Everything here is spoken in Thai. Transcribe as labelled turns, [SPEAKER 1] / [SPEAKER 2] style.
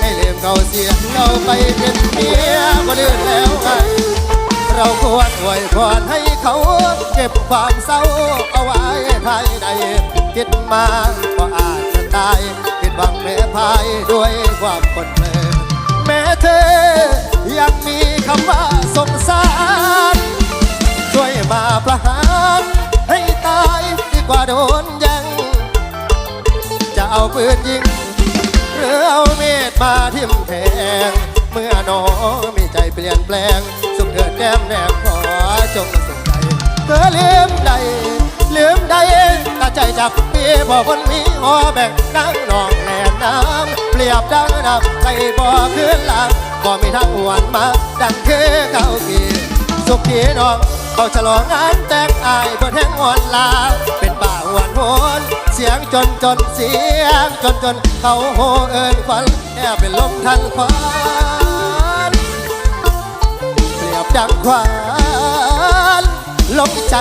[SPEAKER 1] ให้ลืมเขาเสียเราไปเป็นเมียคนอื่นแล้วไงเราควรอวยพรให้เขาเก็บความเศร้าเอาไว้ภายในคิดมาก็อาจจะตายคิดหวังแม่พายด้วยความคนเพลินแม้เธอยังมีคำว่าสงสารช่วยมาประหารให้ตายดีกว่าโดนยังจะเอาปืนยิง มาทิ่มแทง เมื่อน้องมีใจเปลี่ยนแปลง สุขเดือดแก้มแนบขอจงสุขใจเธอลืมใดลืมใดตาใจจับปีพอคนมีหอแบ่งนั่งนองแหลนน้ำเปรียบดังน้ำใจบ่อขึ้นหลังบ่มีทางหวนมา ดังคือเก่ากีสุขีน้องเขาฉลองงานแต่งอายบนแห่งหวนลาเป็นป่าหวนโหน สียงจนจนเสียงจนจนเขาโหเอินควันแอบเป็นลมทันควันเปรียบดังควันลมใจ